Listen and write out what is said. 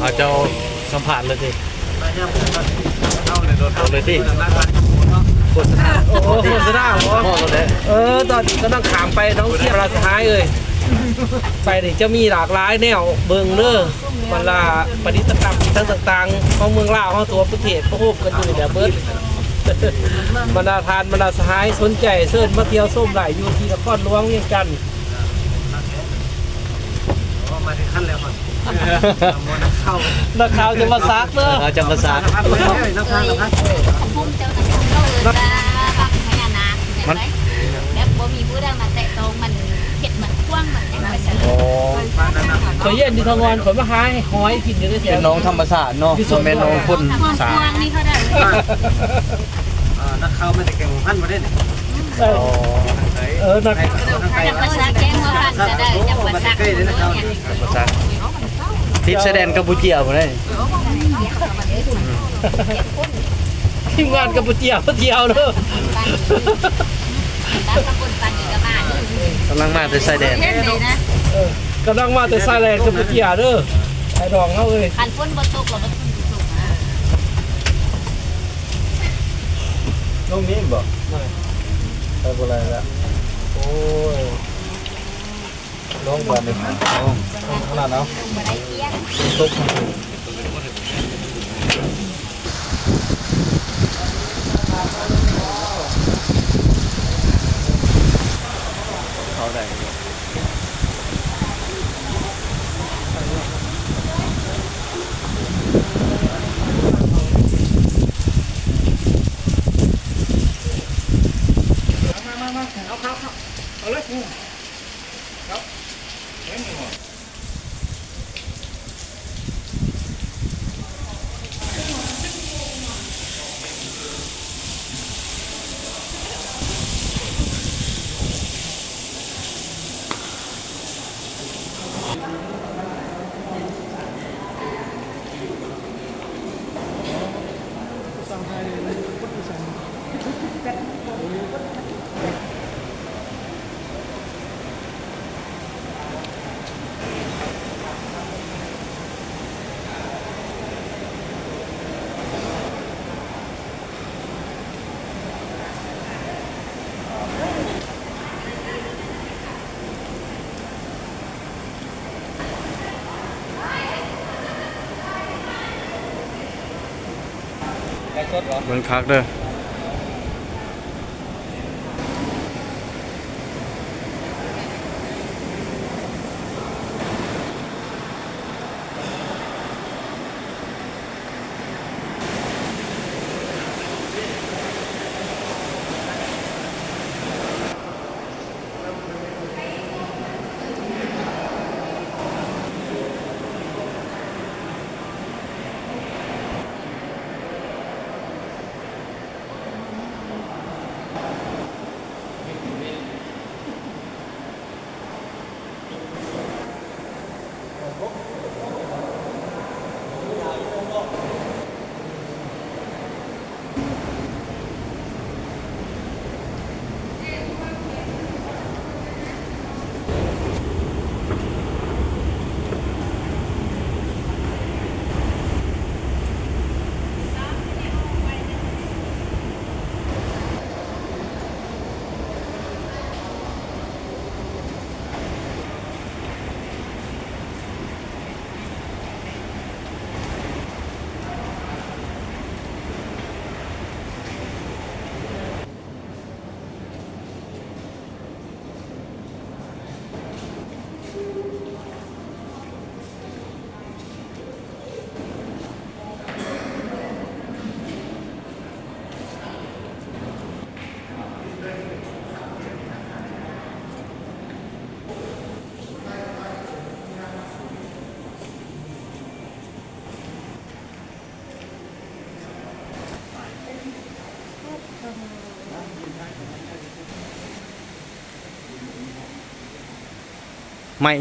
เอาเจ้าสัมผัสเลยสิเข้าเลยโดนเอาเลยสิร้านร้านเนาะโฆษณาโอ้โหโฆษณาเหรอเราได้เออ ตอนก็ต้องขามไปน้องเสียเวลาสุดท้ายเลยไปนี่จะมีหลากหลายแนวเบิงเด้อมันลาปฏิสกรรมทั้งต่างๆของเมืองลาวของตัวประเทศพระโคบกันอยู่แบบเบิดบรรดาทานบรรดาสหายสนใจเชิญมาเที่ยวส้มไหลอยู่ที่นครหลวงเวียงจันทน์ มาถึงขั้นแล้วก่อนมวนเข้านักข่าวจะมาซักเด้อเอาจำภาษาพักเลยน้ำพักน้ำพักของพุ่มเจ้าหน้าที่เขาเออว่าบังพญานาคเห็นไหมแล้วบ่มีผู้ใดมาแตะต้องมันเห็ดเหมือนพ่วงเหมือนยังไปเสร็จโอ้บ้านนั้นนะเคยเย็นที่ทองวันขนมาหายหอยกินอยู่ด้วยเสียเป็นน้องธรรมศาสตร์เนาะส่วนแม่น้องคนพ่วงสาพ่วงนี่เขาได้นักเข้าไม่ได้แข่งพันมาได้เนี่ยเอออ๋อเออนักจับภาษาแก้งว่าพัน ภาษาทิพย์แสดงกัมพูเชียบ่ได้ทีมงานกัมพูเชียมเที่ยวเด้อตามสกุลปันาด้วยกำลังมาแต่ชายแดนเห็นเลยนะกำลังมาแต่ไซแลนกัมพูเชียเด้อไอ้ดองเขาเอ้ยคันฝนบ่ตกเราก็ฝนตกนะน้องมีบ่ไปบ่ได้ละโอ้ย น้องบ้านนี่ขนาดเนาะบ่ได้เที่ยงตกเขาได้ มันคักเด้อ ไม่